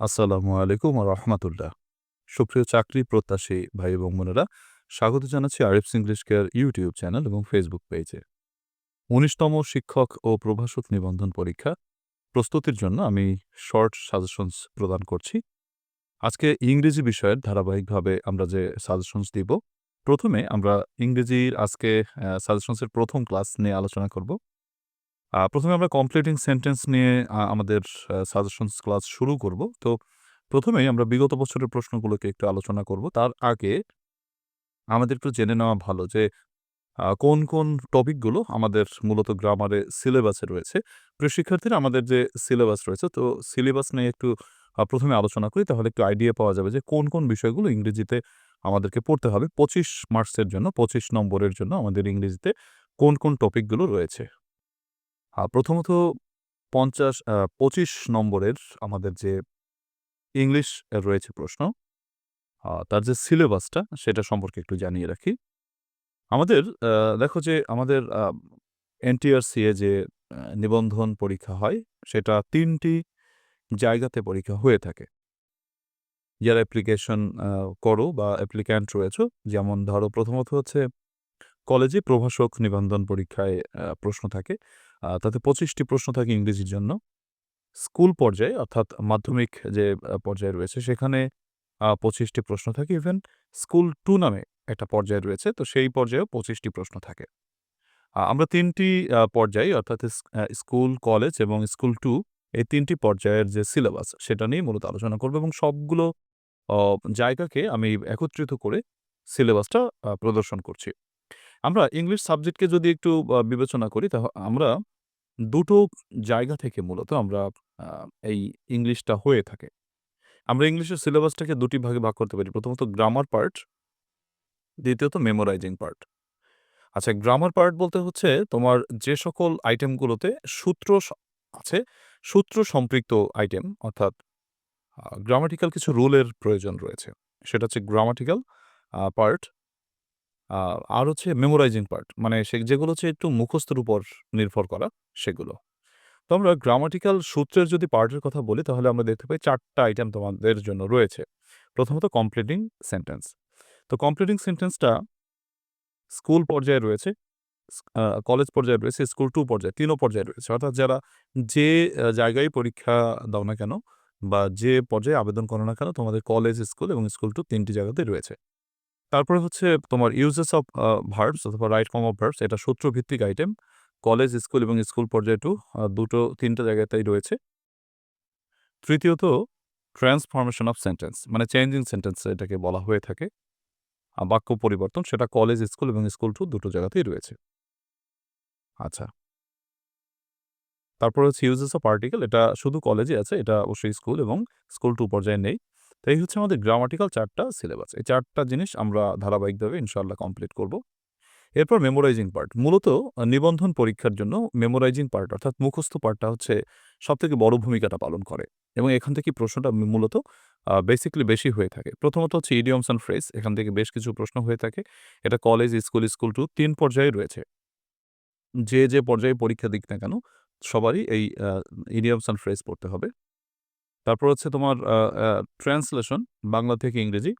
আসসালামু আলাইকুম রাহমাতুল্লাহ। সুপ্রিয় চাকরি প্রত্যাশী ভাই এবং বোনেরা, স্বাগত জানাচ্ছি Arif's English care YouTube channel এবং ফেসবুক পেজে। ১৯ তম শিক্ষক ও প্রভাষক নিবন্ধন পরীক্ষা প্রস্তুতির জন্য আমি শর্ট সাজেশনস প্রদান করছি। আজকে ইংরেজি বিষয়ের ধারাবাহিকভাবে আমরা যে সাজেশনস দিব, প্রথমে আমরা ইংরেজির আজকে সাজেশনসের ১ম ক্লাস নিয়ে আলোচনা করব। প্রথমে আমরা কমপ্লিটিং সেন্টেন্স নিয়ে আমাদের সাজেশনস ক্লাস শুরু করব। তো প্রথমেই আমরা বিগত বছরের প্রশ্নগুলোকে একটু আলোচনা করব। তার আগে আমাদের একটু জেনে নেওয়া ভালো যে কোন, কোন টপিকগুলো আমাদের মূলত গ্রামারে সিলেবাসে রয়েছে। প্রিয় শিক্ষার্থীরা আমাদের যে সিলেবাস রয়েছে, তো সিলেবাস নিয়ে একটু প্রথমে আলোচনা করি তাহলে একটু আইডিয়া পাওয়া যাবে যে কোন, কোন বিষয়গুলো ইংরেজিতে আমাদেরকে পড়তে হবে। ২৫ মার্কসের জন্য ২৫ নম্বরের জন্য আমাদের ইংরেজিতে কোন, কোন টপিকগুলো রয়েছে। প্রথমত পঞ্চাশ পঁচিশ নম্বরের আমাদের যে ইংলিশ রয়েছে প্রশ্ন, তার যে সিলেবাসটা সেটা সম্পর্কে একটু জানিয়ে রাখি। আমাদের দেখো যে আমাদের এনটিআরসি-এ যে নিবন্ধন পরীক্ষা হয়, সেটা তিনটি জায়গাতে পরীক্ষা হয়ে থাকে। যারা অ্যাপ্লিকেশন করো বা অ্যাপ্লিক্যান্ট রয়েছো, যেমন ধরো প্রথমত হচ্ছে কলেজে প্রভাষক নিবন্ধন পরীক্ষায় প্রশ্ন থাকে। তাতে পঁচিশটি প্রশ্ন থাকে ইংরেজির জন্য। স্কুল পর্যায়ে অর্থাৎ মাধ্যমিক যে পর্যায়ে রয়েছে সেখানে আ ২৫ টি প্রশ্ন থাকে। ইভেন স্কুল টু নামে একটা পর্যায় রয়েছে। তো সেই পর্যায়েও পঁচিশটি প্রশ্ন থাকে। আমরা তিনটি পর্যায়ে অর্থাৎ স্কুল, কলেজ এবং স্কুল টু এই তিনটি পর্যায়ের যে সিলেবাস সেটা নিয়ে মূলত আলোচনা করব এবং সবগুলো জায়গাকে আমি একত্রিত করে সিলেবাসটা প্রদর্শন করছি। আমরা ইংলিশ সাবজেক্টকে যদি একটু বিবেচনা করি তাহ আমরা দুটো জায়গা থেকে মূলত আমরা এই ইংলিশটা হয়ে থাকে। আমরা ইংলিশের সিলেবাসটাকে দুটি ভাগে ভাগ করতে পারি। প্রথমত গ্রামার পার্ট, দ্বিতীয়ত মেমোরাইজিং পার্ট। আচ্ছা গ্রামার পার্ট বলতে হচ্ছে তোমার যে সকল আইটেমগুলোতে সূত্র আছে, সূত্র সম্পৃক্ত আইটেম অর্থাৎ গ্রামাটিক্যাল কিছু রুলের প্রয়োজন রয়েছে। সেটা হচ্ছে গ্রামাটিক্যাল পার্ট। আর হচ্ছে মেমোরাইজিং পার্ট। মানে সে যেগুলো হচ্ছে একটু মুখস্থের উপর নির্ভর করা সেগুলো। তো আমরা গ্রামাটিক্যাল সূত্রের যদি পার্টের কথা বলি তাহলে আমরা দেখতে পাই ৪ টা আইটেম তোমাদের জন্য রয়েছে। প্রথমত কমপ্লিটিং সেন্টেন্স। তো কমপ্লিটিং সেন্টেন্সটা স্কুল পর্যায়ে রয়েছে, কলেজ পর্যায়ে রয়েছে, স্কুল 2 পর্যায়ে, ৩ ও পর্যায়ে রয়েছে। অর্থাৎ যারা যে জায়গায় পরীক্ষা দাও না কেন বা যে পর্যায়ে আবেদন করো না কেন তোমাদের কলেজ, স্কুল এবং স্কুল 2 ৩ টি জায়গাতেই রয়েছে। তারপরে হচ্ছে তোমার ইউজেস অফ ভার্বস অথবা রাইট ফর্ম অফ ভার্বস এটা সূত্রভিত্তিক আইটেম। কলেজ, স্কুল এবং স্কুল পর্যায়ে টু দুটো ৩ টা জায়গাতেই রয়েছে। তৃতীয়ত ট্রান্সফরমেশন অফ সেন্টেন্স মানে চেঞ্জিং সেন্টেন্স এটাকে বলা হয়ে থাকে। বাক্য পরিবর্তন সেটা কলেজ, স্কুল এবং স্কুল টু দুটো জায়গাতেই রয়েছে। আচ্ছা। তারপর হচ্ছে ইউজেস অফ আর্টিকেল এটা শুধু কলেজে আছে। এটা অবশ্যই স্কুল এবং স্কুল টু পর্যায়ে নেই। তো এই হচ্ছে আমাদের গ্রামাটিক্যাল চারটা সিলেবাস। এই চারটা জিনিস আমরা ধারাবাহিকভাবে ইনশাআল্লাহ কমপ্লিট করব। এরপর মেমোরাইজিং পার্ট। মূলত নিবন্ধন পরীক্ষার জন্য মেমোরাইজিং পার্ট অর্থাৎ মুখস্থ পার্টটা হচ্ছে সবথেকে বড় ভূমিকাটা পালন করে এবং এখান থেকেই প্রশ্নটা মূলত বেসিক্যালি বেশি হয়ে থাকে। প্রথমত হচ্ছে ইডিয়মস অ্যান্ড ফ্রেজ এখান থেকে বেশ কিছু প্রশ্ন হয়ে থাকে। এটা কলেজ, স্কুল, স্কুল 2 ৩ পর্যায়ে রয়েছে। যে, যে পর্যায়ে পরীক্ষা দিক না কেন সবারই এই ইডিয়মস অ্যান্ড ফ্রেজ পড়তে হবে। তারপর হচ্ছে তোমার ট্রান্সলেশন বাংলা থেকে ইংরেজি।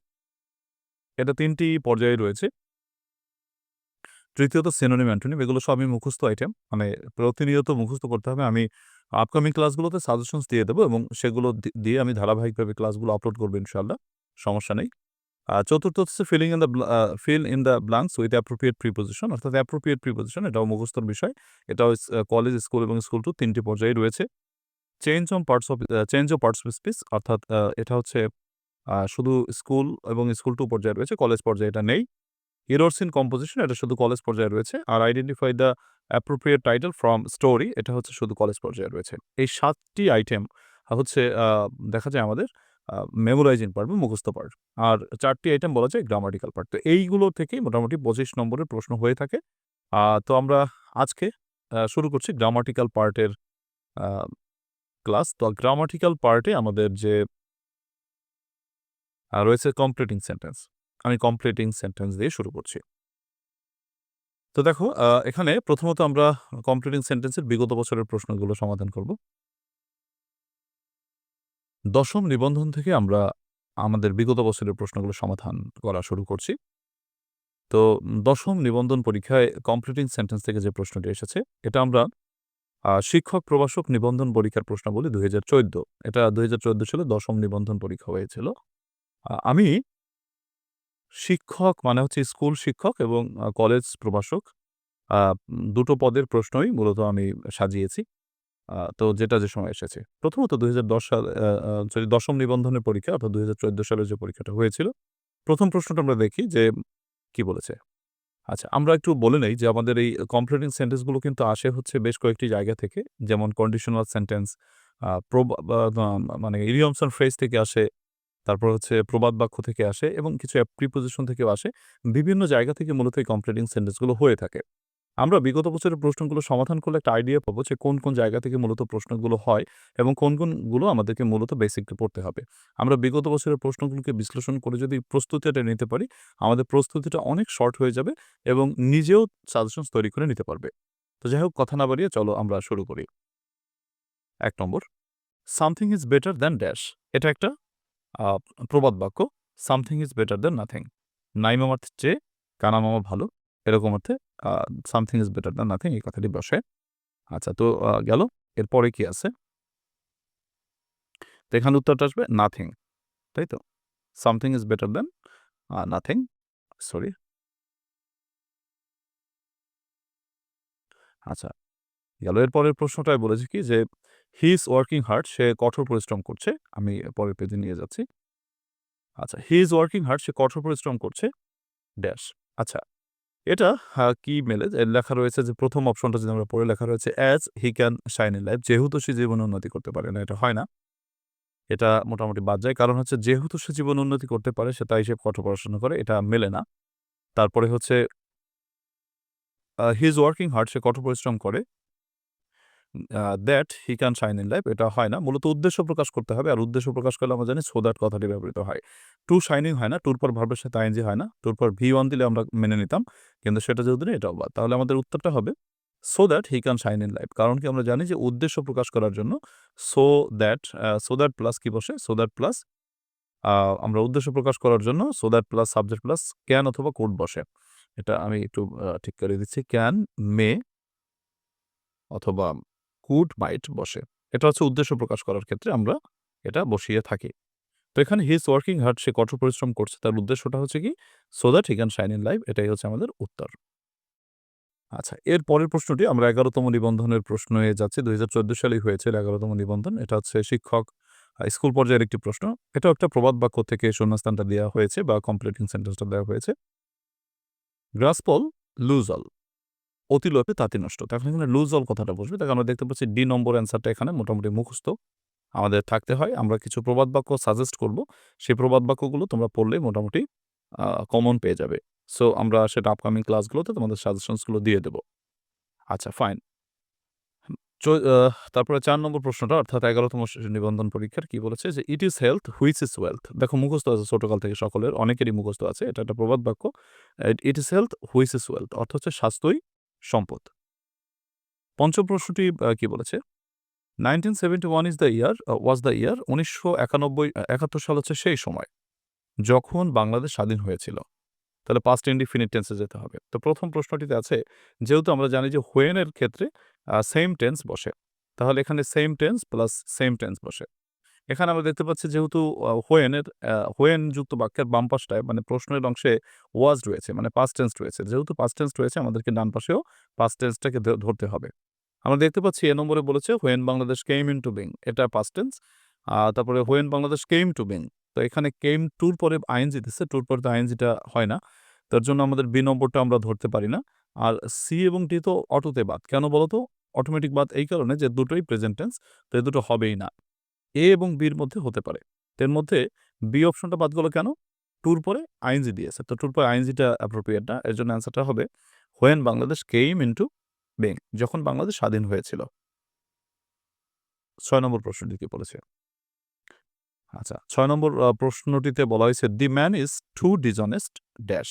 এটা তিনটি পর্যায়ে রয়েছে। তৃতীয়ত সিনোনিম, অ্যান্টোনিম এগুলো সবই মুখস্থ আইটেম। মানে প্রতিনিয়ত মুখস্থ করতে হবে। আমি আপকামিং ক্লাসগুলোতে সাজেশনস দিয়ে দেবো এবং সেগুলো দিয়ে আমি ধারাবাহিকভাবে ক্লাসগুলো আপলোড করব ইনশাআল্লাহ। সমস্যা নেই। চতুর্থ হচ্ছে filling in the fill in the blanks with appropriate preposition অর্থাৎ অ্যাপ্রোপ্রিয়েট প্রিপোজিশন এটাও মুখস্থর বিষয়। এটাও কলেজ, স্কুল এবং স্কুল 2 ৩ টি পর্যায়ে রয়েছে। Change on parts of change of parts of speech অর্থাৎ এটা হচ্ছে শুধু স্কুল এবং স্কুল টু পর্যায়ে রয়েছে, কলেজ পর্যায়ে এটা নেই। এররস ইন কম্পোজিশন এটা শুধু কলেজ পর্যায়ে রয়েছে। আর identify the appropriate title from story এটা হচ্ছে শুধু কলেজ পর্যায়ে রয়েছে। এই সাতটি আইটেম হচ্ছে দেখা যায় আমাদের মেমোরাইজিং পার্ট বা মুখস্থ পার্ট। আর চারটি আইটেম বলা যায় গ্রামাটিক্যাল পার্ট। তো এইগুলো থেকেই মোটামুটি ২৫ নম্বরের প্রশ্ন হয়ে থাকে। তো আমরা আজকে শুরু করছি গ্রামাটিক্যাল পার্টের ক্লাস। তো গ্রামাটিক্যাল পার্টে আমাদের যে রয়েছে কমপ্লিটিং সেন্টেন্স। আমি কমপ্লিটিং সেন্টেন্স দিয়ে শুরু করছি। তো দেখো এখানে প্রথমত আমরা কমপ্লিটিং সেন্টেন্সের বিগত বছরের প্রশ্নগুলো সমাধান করব। দশম নিবন্ধন থেকে আমরা আমাদের বিগত বছরের প্রশ্নগুলো সমাধান করা শুরু করছি তো দশম নিবন্ধন পরীক্ষায় কমপ্লিটিং সেন্টেন্স থেকে যে প্রশ্নটি এসেছে, এটা আমরা শিক্ষক প্রবাসক নিবন্ধন পরীক্ষার প্রশ্ন বলি দুই হাজার চোদ্দ। এটা দুই হাজার চোদ্দ সালে দশম নিবন্ধন পরীক্ষা হয়েছিল। আমি শিক্ষক মানে হচ্ছে স্কুল শিক্ষক এবং কলেজ প্রভাষক। দুটো পদের প্রশ্নই মূলত আমি সাজিয়েছি। তো যেটা যে সময় এসেছে। প্রথমত দুই হাজার দশ সাল সরি, দশম নিবন্ধনের পরীক্ষা অর্থাৎ দুই হাজার চোদ্দ সালে যে পরীক্ষাটা হয়েছিল, প্রথম প্রশ্নটা আমরা দেখি যে, কি বলেছে? আচ্ছা আমরা একটু বলে নেই যে আমাদের এই কমপ্লিটিং সেন্টেন্সগুলো কিন্তু আসে হচ্ছে বেশ কয়েকটি জায়গা থেকে। যেমন কন্ডিশনাল সেন্টেন্স মানে ইডিয়মস অ্যান্ড ফ্রেজ থেকে আসে, তারপর হচ্ছে প্রবাদ বাক্য থেকে আসে এবং কিছু প্রিপোজিশন থেকেও আসে। বিভিন্ন জায়গা থেকে মূলত এই কমপ্লিটিং সেন্টেন্সগুলো হয়ে থাকে। আমরা বিগত বছরের প্রশ্নগুলো সমাধান করলে একটা আইডিয়া পাবো যে কোন কোন জায়গা থেকে মূলত প্রশ্নগুলো হয় এবং কোন, কোনগুলো আমাদেরকে মূলত বেসিকলি পড়তে হবে। আমরা বিগত বছরের প্রশ্নগুলোকে বিশ্লেষণ করে যদি প্রস্তুতিটা নিতে পারি, আমাদের প্রস্তুতিটা অনেক শর্ট হয়ে যাবে এবং নিজেও সাজেশনস তৈরি করে নিতে পারবে। তো যাই হোক, কথা না বাড়িয়ে চলো আমরা শুরু করি। এক নম্বর something is better than dash এটা একটা প্রবাদ বাক্য। Something is better than nothing নাই মামার চেয়ে কানা মামা ভালো। এরকম অর্থে something is better than nothing এই কথাটি বসে। আচ্ছা তো গেল। এরপরে কি আছে? তো এখানে উত্তরটা আসবে নাথিং তাই তো? Something is better than nothing sorry আচ্ছা গেল। এরপরের প্রশ্নটাই বলেছে কি যে হি ইজ ওয়ার্কিং হার্ড সে কঠোর পরিশ্রম করছে। আমি পরের পেজে নিয়ে যাচ্ছি। আচ্ছা হি ইজ ওয়ার্কিং হার্ড সে কঠোর পরিশ্রম করছে। ড্যাশ আচ্ছা এটা কি মেলে? লেখা রয়েছে যে, প্রথম অপশনটা যদি আমরা পড়ে, লেখা রয়েছে as he can shine in life যেহেতু সে জীবনে উন্নতি করতে পারে না, এটা হয় না। এটা মোটামুটি বাদ যায়। কারণ হচ্ছে, যেহেতু সে জীবন উন্নতি করতে পারে, সে তাই সে কঠোর পড়াশোনা করে, এটা মেলে না। তারপরে হচ্ছে হি ওয়ার্কিং হার্ড সে কঠোর পরিশ্রম করে। That he can shine in life এটা হয় না। মূলত উদ্দেশ্য প্রকাশ করতে হবে, আর উদ্দেশ্য প্রকাশ করলে আমরা জানি সো দ্যাট কথাটি ব্যবহৃত হয়। টু শাইনিং হয় না টুর পর ভার্বের সাথে আইনজি হয় না। টুর পর ভি ওয়ান দিলে আমরা মেনে নিতাম, কিন্তু সেটা যেহেতু নেই, এটাও বাদ। তাহলে আমাদের উত্তরটা হবে so that he can shine in life কারণ কি আমরা জানি যে, উদ্দেশ্য প্রকাশ করার জন্য so that so that plus কি বসে? সো দ্যাট প্লাস আমরা উদ্দেশ্য প্রকাশ করার জন্য so that plus subject plus can অথবা কোড বসে। এটা আমি একটু ঠিক করে দিচ্ছি ক্যান মে অথবা কুড মাইট বসে। এটা হচ্ছে উদ্দেশ্য প্রকাশ করার ক্ষেত্রে আমরা এটা বসিয়ে থাকি। তো এখানে হিজ ওয়ার্কিং হার্ড সে কঠোর পরিশ্রম করছে, তার উদ্দেশ্যটা হচ্ছে কি? So that he can shine in life এটাই হচ্ছে আমাদের উত্তর। আচ্ছা এর পরের প্রশ্নটি, আমরা এগারোতম নিবন্ধনের প্রশ্নে যাচ্ছি। দুই হাজার চোদ্দ সালেই হয়েছিল এগারোতম নিবন্ধন, এটা হচ্ছে শিক্ষক স্কুল পর্যায়ের একটি প্রশ্ন। এটাও একটা প্রবাদ বাক্য থেকে শূন্যস্থানটা দেওয়া হয়েছে বা কমপ্লিটিং সেন্টেন্সটা দেওয়া হয়েছে। গ্রাসপল লুজ অল অতি লোভে তাঁতি নষ্ট। এখন এখানে লুজ অল কথাটা বসবে। তাকে আমরা দেখতে পাচ্ছি ডি নম্বর অ্যান্সারটা এখানে মোটামুটি মুখস্থ। আমাদের থাকতে হয়। আমরা কিছু প্রবাদ বাক্য সাজেস্ট করব। সেই প্রবাদ বাক্যগুলো তোমরা পড়লে মোটামুটি কমন পেয়ে যাবে। সো আমরা সেটা আপকামিং ক্লাসগুলোতে তোমাদের সাজেশনসগুলো দিয়ে দেব। আচ্ছা ফাইন তারপরে চার নম্বর প্রশ্নটা, অর্থাৎ এগারোতম নিবন্ধন পরীক্ষার কি বলেছে যে it is health which is wealth দেখো, মুখস্থ আছে ছোটকাল থেকে সকলের, অনেকেরই মুখস্থ আছে। এটা একটা প্রবাদ বাক্য। It is health which is wealth অর্থ হচ্ছে স্বাস্থ্যই সম্পদ। পঞ্চম প্রশ্নটি কি বলেছে? Nineteen seventy one is the year was the year উনিশশো একানব্বই একাত্তর সাল হচ্ছে সেই সময় যখন বাংলাদেশ স্বাধীন হয়েছিল। তাহলে পাস্ট ইনডিফিনিট টেন্সে যেতে হবে। তো প্রথম প্রশ্নটিতে আছে, যেহেতু আমরা জানি যে হোয়েনের ক্ষেত্রে সেম টেন্স বসে। তাহলে এখানে same tense plus same tense বসে। এখানে আমরা দেখতে পাচ্ছি যেহেতু হোয়েনের হোয়েন যুক্ত বাক্যের বাম পাশটায় মানে প্রশ্নের অংশে ওয়াজ রয়েছে মানে পাস্ট টেন্স রয়েছে। যেহেতু পাস্ট টেন্স রয়েছে, আমাদেরকে ডান পাশেও পাস্ট টেন্সটাকে ধরতে হবে। আমরা দেখতে পাচ্ছি এ নম্বরে বলেছে when Bangladesh came into being এটা পাস্ট টেন্স তারপরে when Bangladesh came to being তো এখানে কেম টুর পরে আইনজি দিচ্ছে টুর পরে তো আইনজিটা হয় না। তার জন্য আমাদের বি নম্বরটা আমরা ধরতে পারি না। আর সি এবং টি তো অটোতে বাদ। কেন বলতো? অটোমেটিক বাদ এই কারণে যে দুটোই প্রেজেন্ট টেন্স তো এই দুটো হবেই না। এ এবং বির মধ্যে হতে পারে। এর মধ্যে বি অপশনটা বাদ গেলো কেন? টুর পরে আইনজি দিয়েছে তো টুর পরে আইনজিটা অ্যাপ্রোপ্রিয়েট না, এর জন্য অ্যান্সারটা হবে হোয়েন বাংলাদেশ কেইম ইন্টু বেং যখন বাংলাদেশ স্বাধীন হয়েছিল। ছয় নম্বর প্রশ্নটি কি বলেছে? আচ্ছা ছয় নম্বর প্রশ্নটিতে বলা হয়েছে the man is too dishonest dash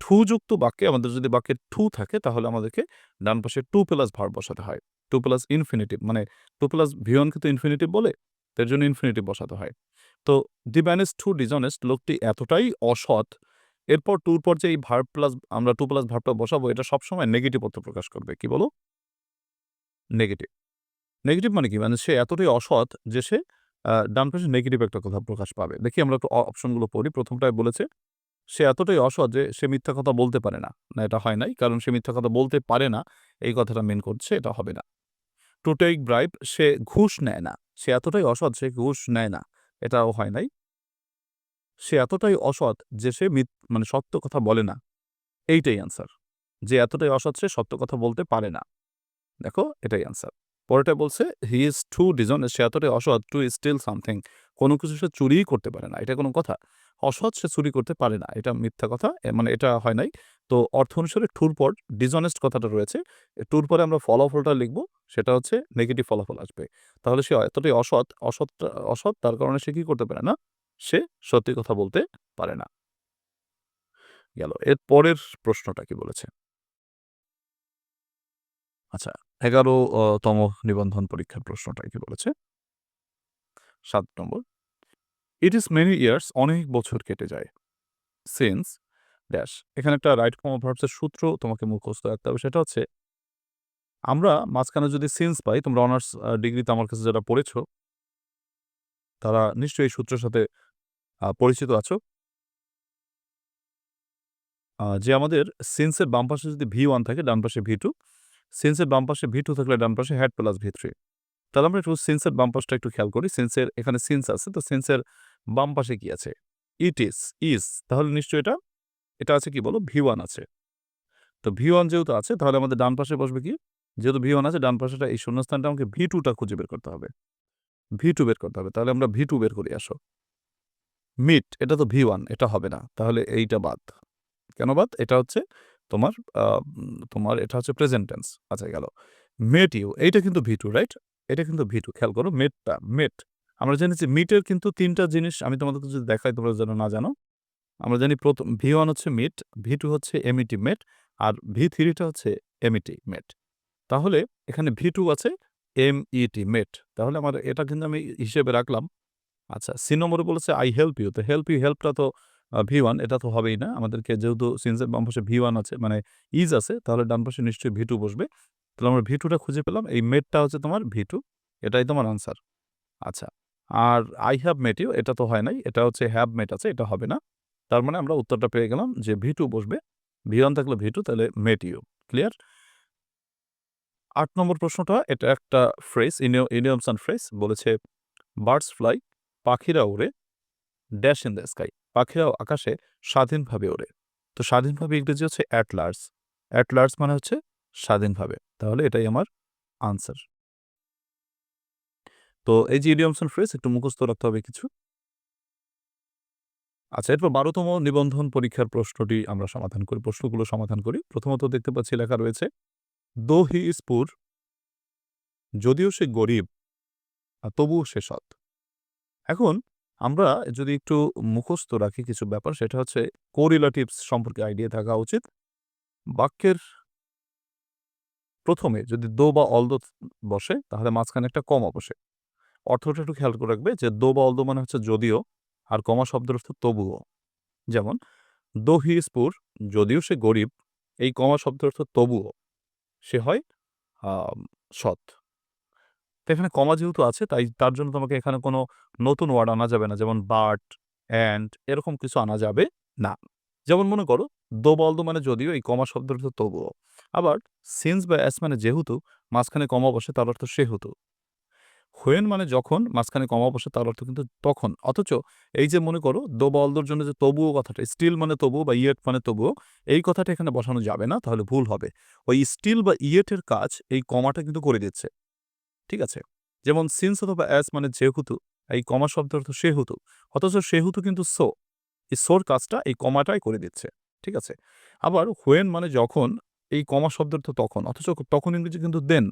to যুক্ত বাক্যে আমাদের যদি বাক্যে ঠু থাকে, তাহলে আমাদেরকে ডান পাশে টু প্লাস ভার বসাতে হয়। টু প্লাস ইনফিনিটিভ মানে টু প্লাস ভিওনকে তো ইনফিনিটিভ বলে, তার জন্য ইনফিনিটিভ বসাতে হয়। তো the man is too dishonest লোকটি এতটাই অসৎ, এরপর টুর পর যে এই ভার্ব প্লাস, আমরা টু প্লাস ভার্বটা বসাবো, এটা সবসময় নেগেটিভ অর্থ প্রকাশ করবে। কি বলো? নেগেটিভ। নেগেটিভ মানে কি? মানে সে এতটাই অসৎ যে সে ডান পাশে নেগেটিভ একটা কথা প্রকাশ পাবে। দেখি আমরা একটু অপশনগুলো পড়ি। প্রথমটায় বলেছে সে এতটাই অসৎ যে সে মিথ্যা কথা বলতে পারে না। না, এটা হয় নাই, কারণ সে মিথ্যা কথা বলতে পারে না। এই কথাটা মেন করছে, এটা হবে না। টু টেক ব্রাইব সে ঘুষ নেয় না। সে এতটাই অসৎ, সে ঘুষ নেয় না। এটাও হয় নাই। সে এতটাই অসৎ যে সে মিথ মানে সত্য কথা বলে না। এইটাই অ্যান্সার যে এতটাই অসৎ, সে সত্য কথা বলতে পারে না। দেখো, এটাই অ্যান্সার পরেরটা বলছে হি ইজ টু ডিজন সে এতটাই অসৎ টু স্টিল সামথিং কোনো কিছু সে চুরিই করতে পারে না, এটা কোনো কথা। অসৎ সে চুরি করতে পারে না, এটা মিথ্যা কথা মানে এটা হয় নাই। তো অর্থ অনুসারে টুর পর ডিজনেস্ট কথাটা রয়েছে টুর পরে আমরা ফলাফলটা লিখব, সেটা হচ্ছে নেগেটিভ ফলাফল আসবে। তাহলে সে এতটাই অসৎ অসৎ অসৎ, তার কারণে সে কী করতে পারে না, সে সত্যি কথা বলতে পারে না। গেল, এর পরের প্রশ্নটা কি বলেছে? আচ্ছা এগারো তম নিবন্ধন পরীক্ষার প্রশ্নটা কি বলেছে। সাত নম্বর। ইট ইজ মেনি ইয়ার্স অনেক বছর কেটে যায়। সিন্স ড্যাশ এখানে একটা রাইট অফ ভার্বসের সূত্র তোমাকে মুখস্থ রাখতে হবে, সেটা হচ্ছে, আমরা মাঝখানে যদি সিন্স পাই, তোমরা অনার্স ডিগ্রিতে আমার কাছে যারা পড়েছ, তারা নিশ্চয়ই এই সূত্রের সাথে পরিচিত আছো। যে আমাদের সিন্সের বাম পাশে যদি ভি ওয়ান থাকে, ডান পাশে ভি টু সিন্সের বাম পাশে ভি টু থাকলে ডান পাশে হ্যাড প্লাস ভি থ্রি তাহলে আমরা একটু সিন্সের বাম পাশটা একটু খেয়াল করি। সিন্সের এখানে সিন্স আছে, তো সিন্সের বাম পাশে কি আছে? ইট ইস ইস তাহলে নিশ্চয়ই এটা এটা আছে কি বলো? ভি ওয়ান আছে। তো ভি ওয়ান যেহেতু আছে, তাহলে আমাদের ডান পাশে বসবে কি? যেহেতু ভি ওয়ান আছে, ডান পাশেটা এই শূন্যস্থানটা আমাকে ভি টুটা খুঁজে বের করতে হবে। ভি টু বের করতে হবে। তাহলে আমরা ভি টু বের করি, আসো। মিট এটা তো ভি ওয়ান এটা হবে না। তাহলে এইটা বাদ। কেন বাদ? এটা হচ্ছে তোমার তোমার এটা হচ্ছে প্রেজেন্ট টেন্স আচ্ছা গেল। মেট ইউ এইটা কিন্তু ভি টু রাইট এটা কিন্তু ভি টু খেয়াল করো মেটটা মেট আমরা জানি যে মিটের কিন্তু তিনটা জিনিস আমি তোমাদেরকে যদি দেখাই, তোমরা যেন না জানো। আমরা জানি প্রথম ভি ওয়ান হচ্ছে মিট ভি টু হচ্ছে এমিটি মেট আর ভি থ্রিটা হচ্ছে এমিটি মেট তাহলে এখানে ভি টু আছে এম ইটি মেট তাহলে আমার এটা কিন্তু আমি হিসেবে রাখলাম। আচ্ছা সি নম্বরে বলেছে আই হেল্প ইউ তো হেল্প ইউ হেল্পটা তো ভি ওয়ান এটা তো হবেই না। আমাদেরকে যেহেতু সিন্সের বাম পাশে ভি ওয়ান আছে মানে ইজ আছে, তাহলে ডান পাশে নিশ্চয়ই ভি টু বসবে। তাহলে আমরা ভি টুটা খুঁজে পেলাম। এই মেটটা হচ্ছে তোমার ভি টু এটাই তোমার আনসার আচ্ছা আর আই হ্যাভ মেট ইউ এটা তো হয় নাই, এটা হচ্ছে হ্যাভ মেট আছে, এটা হবে না। তার মানে আমরা উত্তরটা পেয়ে গেলাম যে ভি টু বসবে। ভি ওয়ান থাকলে ভি টু তাহলে মেট ইউ ক্লিয়ার আট নম্বর প্রশ্নটা, এটা একটা ফ্রেস ইনিয়মস অ্যান্ড ফ্রেস বলেছে বার্ডস ফ্লাই পাখিরা ওড়ে ড্যাশ ইন দ্য স্কাই। পাখিরাও আকাশে স্বাধীনভাবে ওড়ে। তো স্বাধীনভাবে ইংরেজি হচ্ছে অ্যাট লার্জ অ্যাট লার্জ মানে হচ্ছে স্বাধীনভাবে। তাহলে এটাই আমার আনসার। তো এই যে ইডিয়মস অ্যান্ড ফ্রেস একটু মুখস্থ রাখতে হবে কিছু। আচ্ছা এরপর বারোতম নিবন্ধন পরীক্ষার প্রশ্নটি আমরা সমাধান করি, প্রশ্নগুলো সমাধান করি। প্রথমত দেখতে পাচ্ছি লেখা রয়েছে, দো হি ইজ পুর, যদিও সে গরিব তবুও সে সৎ। এখন আমরা যদি একটু মুখস্থ রাখি কিছু ব্যাপার, সেটা হচ্ছে কোরিলেটিভস সম্পর্কে আইডিয়া থাকা উচিত। বাক্যের প্রথমে যদি দো বা অলদো বসে, তাহলে মাঝখানে একটা কমা বসে। অর্থটা একটু খেয়াল করে রাখবে যে দো বা অলদো মানে হচ্ছে যদিও, আর কমা শব্দের অর্থ তবুও। যেমন, দো হি যদিও সে গরিব, এই কমা শব্দের অর্থ তবুও। সে হয় সৎ। তো এখানে কমা যেহেতু আছে, তাই তার জন্য তোমাকে এখানে কোনো নতুন ওয়ার্ড আনা যাবে না। যেমন বাট অ্যান্ড এরকম কিছু আনা যাবে না। যেমন মনে করো, দো বলদ মানে যদিও এই কমা অর্থ তবুও। আবার সিন্স বা অ্যাস মানে যেহেতু, মাঝখানে কমা বসে তার অর্থ সেহেতু। হোয়েন মানে যখন, মাঝখানে কমা বসে তার অর্থ কিন্তু তখন। অথচ এই যে মনে করো, দো বলদর জন্য যে তবুও কথাটা স্টিল মানে তবুও বা ইয়েট মানে তবুও, এই কথাটা এখানে বসানো যাবে না, তাহলে ভুল হবে। ওই স্টিল বা ইয়েটের কাজ এই কমাটা কিন্তু করে দিচ্ছে। ঠিক আছে? যেমন সিন্স অথবা অ্যাস মানে যেহেতু, এই কমা শব্দ অর্থ সেহেতু, অথচ সেহেতু কিন্তু সো এই সোর কাজটা এই কমাটাই করে দিচ্ছে, ঠিক আছে? আবার হোয়েন মানে যখন, এই কমা শব্দ অর্থ তখন, অথচ তখন ইংরেজি কিন্তু দেন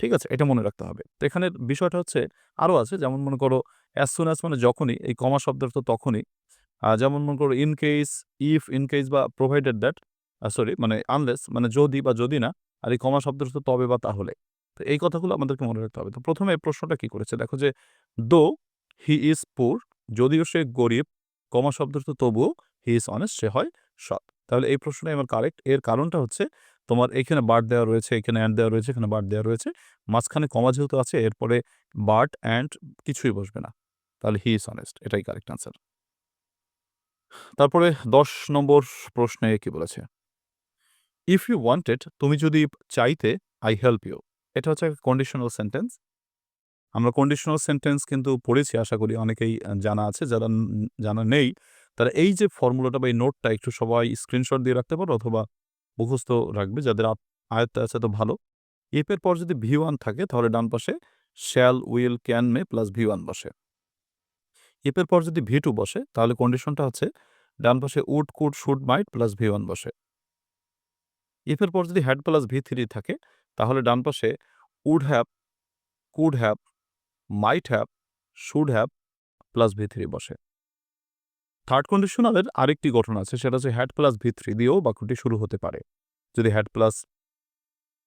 ঠিক আছে? এটা মনে রাখতে হবে। তো এখানের বিষয়টা হচ্ছে আরও আছে, যেমন মনে করো অ্যাজ সুন অ্যাজ মানে যখনই, এই কমা শব্দ অর্থ তখনই যেমন মনে করো in case if in case বা প্রোভাইডেড দ্যাট সরি মানে আনলেস মানে যদি বা যদি না, আর এই কমা শব্দের অর্থ তবে বা তাহলে। তো এই কথাগুলো আমাদেরকে মনে রাখতে হবে। তো প্রথমে প্রশ্নটা কি করেছে? দেখো যে দো হি ইজ পুর যদিও সে গরিব, কমা শব্দ তো তবুও হি ইজ অনেস্ট সে হয় সৎ। তাহলে এই প্রশ্নটাই আমার কারেক্ট এর কারণটা হচ্ছে, তোমার এখানে বার্ড দেওয়া রয়েছে, এখানে অ্যান্ড দেওয়া রয়েছে, এখানে বার্ড দেওয়া রয়েছে। মাঝখানে কমা যেহেতু আছে, এরপরে বার্ড অ্যান্ড কিছুই বসবে না। তাহলে হি ইজ অনেস্ট এটাই কারেক্ট আনসার তারপরে দশ নম্বর প্রশ্নে কি বলেছে? ইফ ইউ ওয়ান্টেড তুমি যদি চাইতে আই হেল্প ইউ এটা হচ্ছে কন্ডিশনাল সেন্টেন্স আমরা কন্ডিশনাল সেন্টেন্স কিন্তু পড়েছি, আশা করি অনেকেই জানা আছে, যারা জানা নেই, তারা এই যে ফর্মুলাটা বা এই নোটটা একটু সবাই স্ক্রিনশট দিয়ে রাখতে পারো অথবা মুখস্থ রাখবে, যাদের আয়ত্তে আছে তো ভালো। এর পর যদি ভি ওয়ান থাকে, তাহলে ডান পাশে shall will can may plus V one বসে। এর পর যদি ভি টু বসে, তাহলে কন্ডিশনটা হচ্ছে, ডান পাশে would could should might plus V one বসে। এর পর যদি হ্যাড প্লাস ভি থ্রি থাকে, তাহলে ডান পাশে would have could have might have should have plus V three বসে। থার্ড কন্ডিশনালের আরেকটি গঠন আছে, সেটা হচ্ছে হ্যাড প্লাস ভি থ্রি দিয়েও বাক্যটি শুরু হতে পারে। যদি হ্যাড প্লাস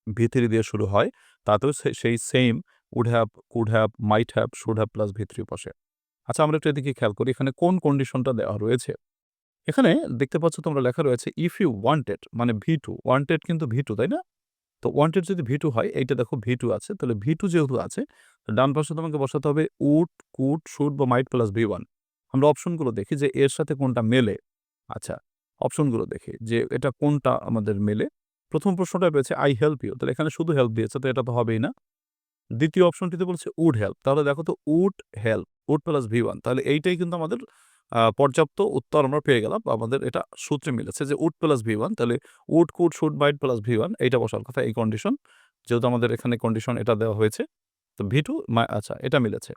ভি থ্রি দিয়ে শুরু হয়, তাতেও সেই same would have could have might have should have plus V three বসে। আচ্ছা আমরা একটু এদিকে খেয়াল করি, এখানে কোন কন্ডিশনটা দেওয়া রয়েছে? এখানে দেখতে পাচ্ছ তোমরা লেখা রয়েছে ইফ ইউ ওয়ান্টেড মানে ভি টু ওয়ান্টেড কিন্তু ভি টু তাই না? তো ওয়ান্টেড যদি ভি টু হয়, এইটা দেখো ভি টু আছে, তাহলে ভি টু যেহেতু আছে ডান পাশে তোমাকে বসাতে হবে উড কুট শুট বা মাইট প্লাস ভি ওয়ান আমরা অপশনগুলো দেখি যে এর সাথে কোনটা মেলে। আচ্ছা অপশনগুলো দেখি যে এটা কোনটা আমাদের মেলে। প্রথম প্রশ্নটা পেয়েছে আই হেল্প ইউ তাহলে এখানে শুধু হেল্প দিয়েছে, তো এটা তো হবেই না। দ্বিতীয় অপশনটিতে বলছে উড হেল্প তাহলে দেখো তো would help would plus V one তাহলে এইটাই কিন্তু আমাদের পর্যাপ্ত উত্তর আমরা পেয়ে গেলাম। আমাদের এটা সূত্রে মিলেছে যে উড প্লাস ভি ওয়ান তাহলে would could should might plus V one এইটা বসার কথা, এই কন্ডিশন যেহেতু আমাদের এখানে কন্ডিশন এটা দেওয়া হয়েছে, তো ভি টু আচ্ছা এটা মিলেছে।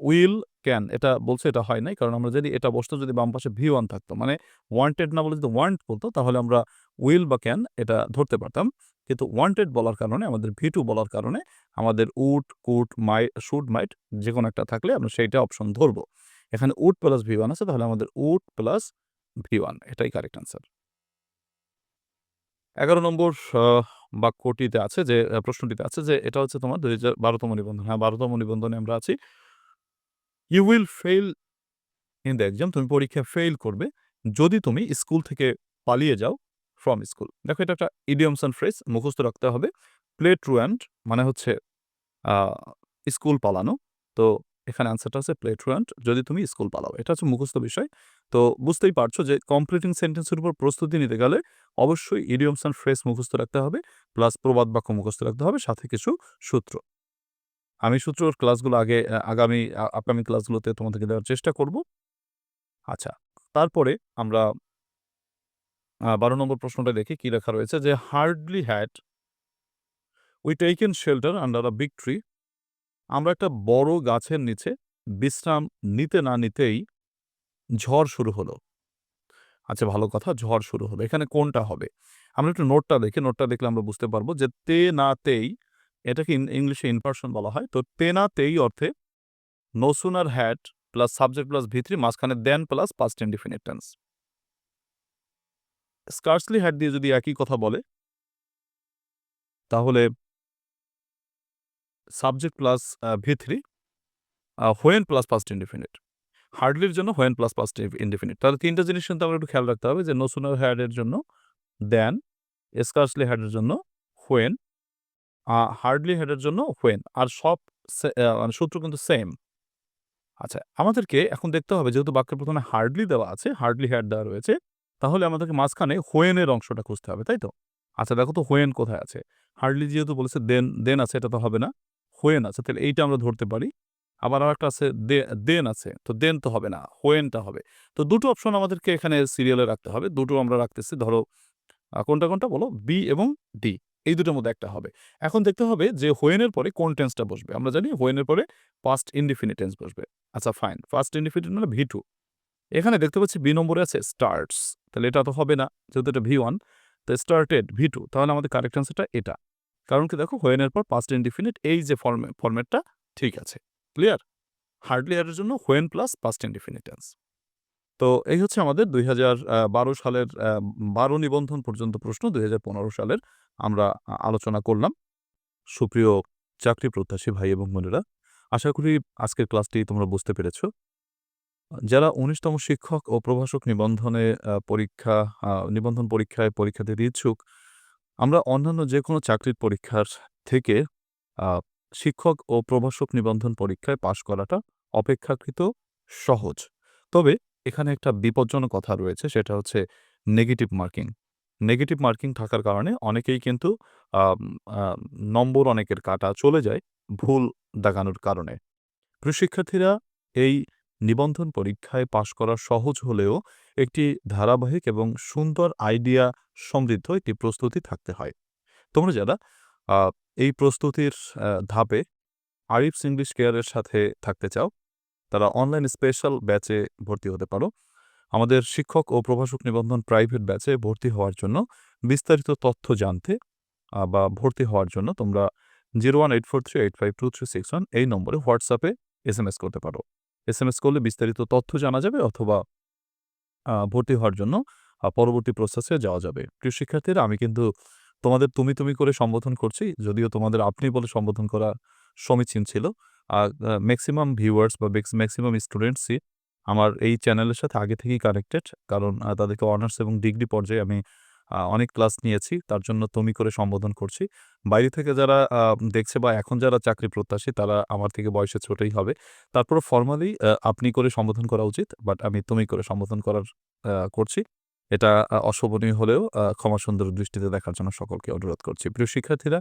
উইল, ক্যান, এটা বলছে এটা হয় নাই, কারণ আমরা যদি এটা বসতো, যদি বাম পাশে ভি ওয়ান থাকতো মানে ওয়ান্টেড না বলে যদি ওয়ান্ট বলতো, তাহলে আমরা উইল বা ক্যান এটা ধরতে পারতাম। কিন্তু ওয়ান্টেড বলার কারণে, আমাদের ভি টু বলার কারণে, আমাদের উড কুট, মাই শুড মাইট যে কোনো একটা থাকলে আমরা সেইটা অপশন ধরবো। এখানে উড প্লাস ভি ওয়ান আছে, তাহলে আমাদের উড প্লাস ভি ওয়ান এটাই কারেক্ট আনসার এগারো নম্বর বাক্যটিতে আছে যে প্রশ্নটিতে আছে যে, এটা হচ্ছে তোমার দুই হাজার বারোতম নিবন্ধন। হ্যাঁ বারোতম নিবন্ধনে আমরা আছি। You will fail in the exam তুমি পরীক্ষা ফেল করবে যদি তুমি স্কুল থেকে পালিয়ে যাও ফ্রম স্কুল দেখো, এটা একটা ইডিয়মস অ্যান্ড ফ্রেজ মুখস্থ রাখতে হবে। প্লে ট্রু অ্যান্ড মানে হচ্ছে স্কুল পালানো। তো এখানে অ্যান্সারটা হচ্ছে প্লে ট্রু যদি তুমি স্কুল পালাও। এটা হচ্ছে মুখস্থ বিষয়। তো বুঝতেই পারছ যে কমপ্লিটিং সেন্টেন্সের উপর প্রস্তুতি নিতে গেলে অবশ্যই ইডিয়মস অ্যান্ড ফ্রেজ মুখস্থ রাখতে হবে প্লাস প্রবাদ বাক্য মুখস্থ রাখতে হবে, সাথে কিছু সূত্র। আমি সূত্রর ক্লাসগুলো আগে আগামী, আ- আগামী ক্লাসগুলোতে তোমাদেরকে দেওয়ার চেষ্টা করব। আচ্ছা তারপরে আমরা বারো নম্বর প্রশ্নটা দেখি, কি লেখা রয়েছে যে hardly had we taken shelter under a big tree আমরা একটা বড় গাছের নিচে বিশ্রাম নিতে না নিতেই ঝড় শুরু হলো। আচ্ছা ভালো কথা, ঝড় শুরু হলো এখানে কোনটা হবে? আমরা একটু নোটটা দেখি, নোটটা দেখলে আমরা বুঝতে পারব যে তে না তেই এটাকে ইংলিশে ইনপার্সন বলা হয়। তো তে না তেই অর্থে no sooner had plus subject plus V three মাঝখানে than plus past indefinite tense scarcely had দিয়ে যদি একই কথা বলে, তাহলে subject plus V three when plus past indefinite হার্ডলির জন্য হোয়েন প্লাস পাস্ট ইনডিফিনিট তাহলে তিনটা জিনিস কিন্তু আমরা একটু খেয়াল রাখতে হবে যে নো হ্যাডের জন্য দেন স্কার্সলি হ্যাডের জন্য হোয়েন হার্ডলি হেডের জন্য হোয়েন আর সব মানে সূত্র কিন্তু সেম আচ্ছা আমাদেরকে এখন দেখতে হবে, যেহেতু বাক্যের প্রথমে হার্ডলি দেওয়া আছে হার্ডলি হ্যাড দেওয়া রয়েছে, তাহলে আমাদেরকে মাঝখানে হোয়েনের অংশটা খুঁজতে হবে, তাই তো? আচ্ছা দেখো তো হোয়েন কোথায় আছে? হার্ডলি যেহেতু বলেছে দেন দেন আছে, এটা তো হবে না। হোয়েন আছে, তাহলে এইটা আমরা ধরতে পারি। আবার আর একটা আছে দেন আছে, তো দেন তো হবে না, হোয়েনটা হবে। তো দুটো অপশন আমাদেরকে এখানে সিরিয়ালে রাখতে হবে, দুটো আমরা রাখতেছি, ধরো কোনটা কোনটা বলো? বি এবং ডি এই দুটোর মধ্যে একটা হবে। এখন দেখতে হবে যে হোয়েনের পরে কোন টেন্সটা বসবে। আমরা জানি হোয়েনের পরে পাস্ট ইনডিফিনিট টেন্স বসবে। আচ্ছা ফাইন ফার্স্ট ইনডিফিনিট মানে ভি টু এখানে দেখতে পাচ্ছি বি নম্বরে আছে স্টার্টস তাহলে এটা তো হবে না, যেহেতু এটা ভি ওয়ান তো স্টার্টেড ভি টু তাহলে আমাদের কারেক্ট অ্যান্সারটা এটা। কারণ কি দেখো হোয়েনের পর পাস্ট ইনডিফিনিট এই যে ফর্মে ফর্মেটটা ঠিক আছে। ক্লিয়ার হার্ডলি এর জন্য when plus past indefinite tense তো এই হচ্ছে আমাদের দুই হাজার বারো সালের বারো নিবন্ধন পর্যন্ত প্রশ্ন, দুই হাজার পনেরো সালের আমরা আলোচনা করলাম। সুপ্রিয় চাকরি প্রত্যাশী ভাই এবং বোনেরা, আশা করি আজকের ক্লাসটি তোমরা বুঝতে পেরেছ। যারা উনিশতম শিক্ষক ও প্রভাষক নিবন্ধনে পরীক্ষা নিবন্ধন পরীক্ষায় পরীক্ষা দিতে ইচ্ছুক আমরা অন্যান্য যে কোনো চাকরির পরীক্ষার থেকে শিক্ষক ও প্রভাষক নিবন্ধন পরীক্ষায় পাশ করাটা অপেক্ষাকৃত সহজ। তবে এখানে একটা বিপজ্জনক কথা রয়েছে, সেটা হচ্ছে নেগেটিভ মার্কিং নেগেটিভ মার্কিং থাকার কারণে অনেকেই কিন্তু নম্বর অনেকের কাটা চলে যায় ভুল দাগানোর কারণে। প্রিয় শিক্ষার্থীরা এই নিবন্ধন পরীক্ষায় পাশ করা সহজ হলেও একটি ধারাবাহিক এবং সুন্দর আইডিয়া সমৃদ্ধ একটি প্রস্তুতি থাকতে হয়। তোমরা যারা এই প্রস্তুতির ধাপে আরিফস ইংলিশ কেয়ারের সাথে থাকতে চাও, তারা অনলাইন স্পেশাল ব্যাচে ভর্তি হতে পারো। আমাদের শিক্ষক ও প্রভাষক নিবন্ধন প্রাইভেট ব্যাচে ভর্তি হওয়ার জন্য বিস্তারিত তথ্য জানতে বা ভর্তি হওয়ার জন্য তোমরা zero one eight four three eight five two three six one এই নম্বরে হোয়াটসঅ্যাপে এস করতে পারো। এস এম এস করলে বিস্তারিত তথ্য জানা যাবে অথবা ভর্তি হওয়ার জন্য পরবর্তী প্রসেসে যাওয়া যাবে। প্রিয় শিক্ষার্থীরা, আমি কিন্তু তোমাদের তুমি তুমি করে সম্বোধন করছি, যদিও তোমাদের আপনি বলে সম্বোধন করা সমীচীন ছিল। আর ম্যাক্সিমাম ভিউয়ার্স বা ম্যাক্সিমাম স্টুডেন্টসই আমার এই চ্যানেলের সাথে আগে থেকেই কানেক্টেড কারণ তাদেরকে অনার্স এবং ডিগ্রি পর্যায়ে আমি অনেক ক্লাস নিয়েছি, তার জন্য তুমি করে সম্বোধন করছি। বাইরে থেকে যারা দেখছে বা এখন যারা চাকরি প্রত্যাশী, তারা আমার থেকে বয়সে ছোটই হবে। তারপর ফর্মালি আপনি করে সম্বোধন করা উচিত বাট আমি তুমি করে সম্বোধন করার করছি। এটা অশোভনীয় হলেও ক্ষমা সুন্দর দৃষ্টিতে দেখার জন্য সকলকে অনুরোধ করছি। প্রিয় শিক্ষার্থীরা,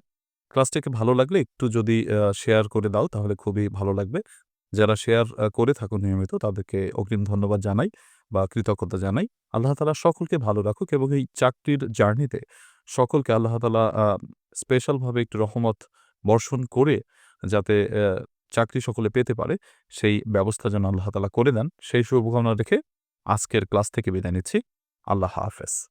ক্লাসটিকে ভালো লাগলে একটু যদি শেয়ার করে দাও, তাহলে খুবই ভালো লাগবে। যারা শেয়ার করে থাকো নিয়মিত, তাদেরকে অগ্রিম ধন্যবাদ জানাই। বা কৃতজ্ঞতা জানাই। আল্লাহ তালা সকলকে ভালো রাখুক এবং এই চাকরির জার্নিতে সকলকে আল্লাহ তালা স্পেশালভাবে একটু রহমত বর্ষণ করে যাতে চাকরি সকলে পেতে পারে, সেই ব্যবস্থা যেন আল্লাহ তালা করে দেন, সেই শুভকামনা রেখে আজকের ক্লাস থেকে বিদায় নিচ্ছি। আল্লাহ হাফেজ।